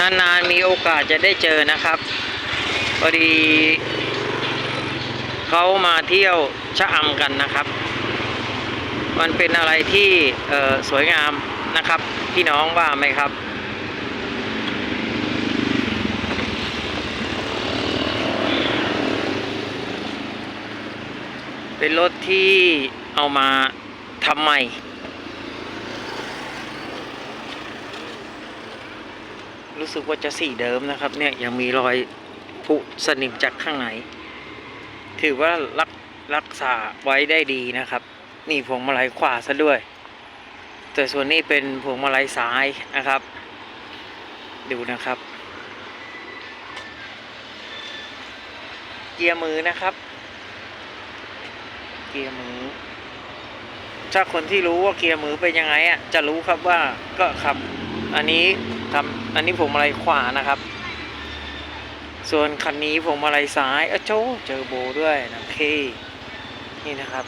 นานๆมีโอกาสจะได้เจอนะครับพอดีเขามาเที่ยวชะอำกันนะครับ มันเป็นอะไรที่สวยงามนะครับ พี่น้องว่าไหมครับเป็นรถที่เอามาทำใหม่ รู้สึกว่าจะสีเดิมนะครับ เนี่ยยังมีรอยผุสนิมจากข้างในถือว่ารักรักษาไว้ได้ดีนะครับ นี่พวงมาลัยขวาซะด้วย แต่ส่วนนี้เป็นพวงมาลัยซ้ายนะครับ ดูนะครับ เกียร์มือนะครับ เกียร์มือถ้าคนที่รู้ว่าเกียร์มือเป็นยังไงอะจะรู้ครับว่าก็ครับอันนี้ ทำอันนี้ผมอะไรขวานะครับ ส่วนคันนี้ผมอะไรซ้ายเอ้าโจเจอโบด้วยนะเค นี่นะครับ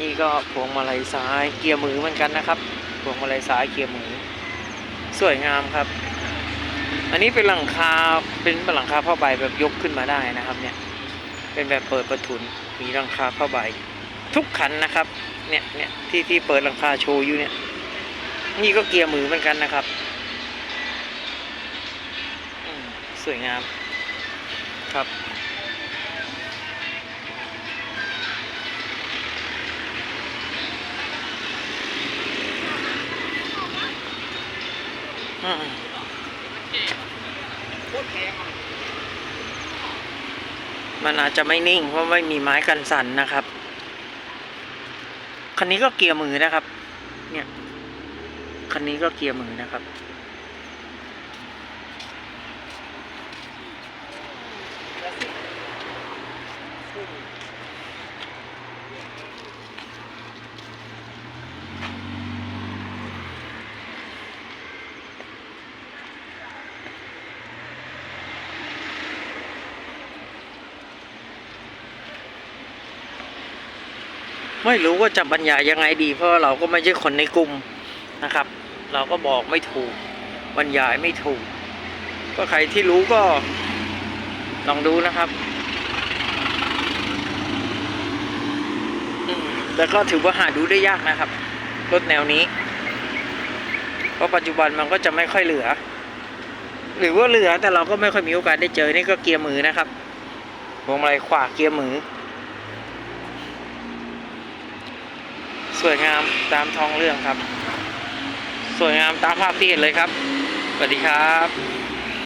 นี่ก็พวงมาลัยซ้ายเกียร์มือเหมือนกันนะครับพวงมาลัยซ้ายเกียร์มือ สวยงามครับ อันนี้เป็นหลังคาเป็นหลังคาผ้าใบแบบยกขึ้นมาได้นะครับ เนี่ย เป็นแบบเปิดประทุนมีหลังคาผ้าใบ ทุกคันนะครับ เนี่ยเนี่ยที่ที่เปิดหลังคาโชว์อยู่เนี่ยนี่ก็เกียร์มือเหมือนกันนะครับอืม สวยงามครับมมันอาจจะไม่นิ่ง เพราะไม่มีไม้กันสั่นนะครับ คันนี้ก็เกียร์มือนะครับ เนี่ย คันนี้ก็เกียร์มือนะครับ ไม่รู้ว่าจะบรรยายยังไงดี เพราะเราก็ไม่ใช่คนในกลุ่มนะครับ เราก็บอกไม่ถูก บรรยายไม่ถูก ก็ใครที่รู้ก็ลองดูนะครับ อืมแต่ก็ถือว่าหาดูได้ยากนะครับ รถแนวนี้ เพราะปัจจุบันมันก็จะไม่ค่อยเหลือ หรือว่าเหลือแต่เราก็ไม่ค่อยมีโอกาสได้เจอนี่ก็เกียร์มือนะครับพวงมาลัยขวาเกียร์มือ สวยงามตามท้องเรื่องครับ สวยงามตามภาพที่เห็นเลยครับสวัสดีครับ